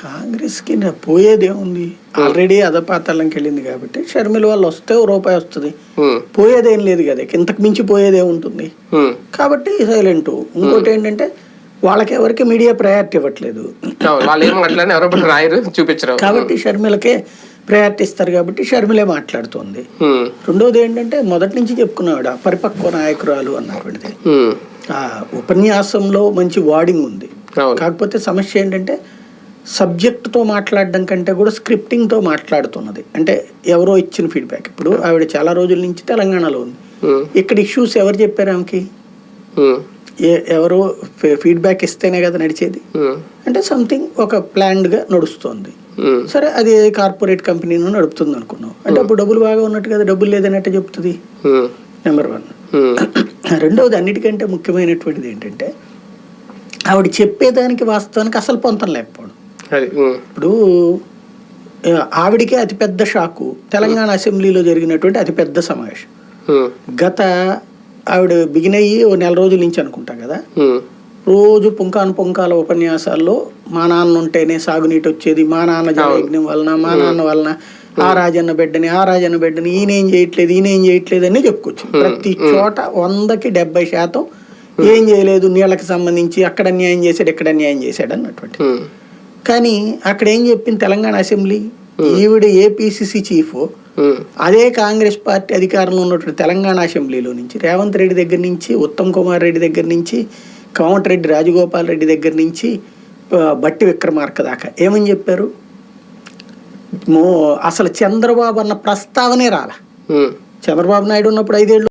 కాంగ్రెస్కి పోయేదేముంది ఆల్రెడీ అధపాతాళంకి వెళ్ళింది కాబట్టి షర్మిల వాళ్ళు వస్తే రూపాయి వస్తుంది. పోయేదేం లేదు కదా ఇంతకు మించి పోయేదే ఉంటుంది. కాబట్టి సైలెంట్ ఇంకోటి ఏంటంటే వాళ్ళకి ఎవరికి మీడియా ప్రయారిటీ ఇవ్వట్లేదు. రాయరు చూపించరు. కాబట్టి షర్మిలకే ప్రయారిటీ ఇస్తారు కాబట్టి షర్మిలే మాట్లాడుతుంది. రెండోది ఏంటంటే మొదటి నుంచి చెప్పుకున్నాడు పరిపక్వ నాయకురాలు అన్నటువంటిది. ఉపన్యాసంలో మంచి వార్డింగ్ ఉంది. కాకపోతే సమస్య ఏంటంటే సబ్జెక్టుతో మాట్లాడడం కంటే కూడా స్క్రిప్టింగ్తో మాట్లాడుతున్నది. అంటే ఎవరో ఇచ్చిన ఫీడ్బ్యాక్. ఇప్పుడు ఆవిడ చాలా రోజుల నుంచి తెలంగాణలో ఉంది. ఇక్కడ ఇష్యూస్ ఎవరు చెప్పారు ఆమెకి? ఎవరో ఫీడ్బ్యాక్ ఇస్తేనే కదా నడిచేది? అంటే సంథింగ్ ఒక ప్లాన్డ్గా నడుస్తుంది. సరే అది కార్పొరేట్ కంపెనీను నడుపుతుంది అనుకున్నాం అంటే అప్పుడు డబ్బులు బాగా ఉన్నట్టు కదా డబ్బులు లేదన్నట్టు చెప్తుంది? Number one. రెండవది అన్నిటికంటే ముఖ్యమైనటువంటిది ఏంటంటే ఆవిడ చెప్పేదానికి వాస్తవానికి అసలు పొంతం లేకపోవడం. ఇప్పుడు ఆవిడికే అతిపెద్ద షాకు. తెలంగాణ అసెంబ్లీలో జరిగినటువంటి అతిపెద్ద సమావేశం. గత ఆవిడ బిగిన్ అయ్యి ఓ నెల రోజుల నుంచి అనుకుంటా కదా? రోజు పుంకాను పుంకాల ఉపన్యాసాల్లో మా నాన్న ఉంటేనే సాగునీటి వచ్చేది. మా నాన్న జలయజ్ఞం వలన మా నాన్న వలన ఆ రాజన్న బిడ్డని ఆ రాజన్న బిడ్డని ఈయన ఏం చేయట్లేదు ఈయన ఏం చేయట్లేదు అని చెప్పుకోవచ్చు ప్రతి చోట వందకి డెబ్బై శాతం ఏం చేయలేదు నీళ్ళకి సంబంధించి అక్కడ అన్యాయం చేశాడు ఇక్కడ అన్యాయం చేశాడు అన్నటువంటి. ఉమ్, కానీ అక్కడ ఏం చెప్పింది తెలంగాణ అసెంబ్లీ? ఈవిడ ఏపీసీసీ చీఫ్ ఉమ్, అదే కాంగ్రెస్ పార్టీ అధికారంలో ఉన్నటువంటి తెలంగాణ అసెంబ్లీలో నుంచి రేవంత్ రెడ్డి దగ్గర నుంచి ఉత్తమ్ కుమార్ రెడ్డి దగ్గర నుంచి కోమటిరెడ్డి రాజగోపాల్ రెడ్డి దగ్గర నుంచి బట్టి విక్రమార్క దాకా. ఏమని చెప్పారు? అసలు చంద్రబాబు అన్న ప్రస్తావనే రాల. చంద్రబాబు నాయుడు ఉన్నప్పుడు ఐదేళ్ళు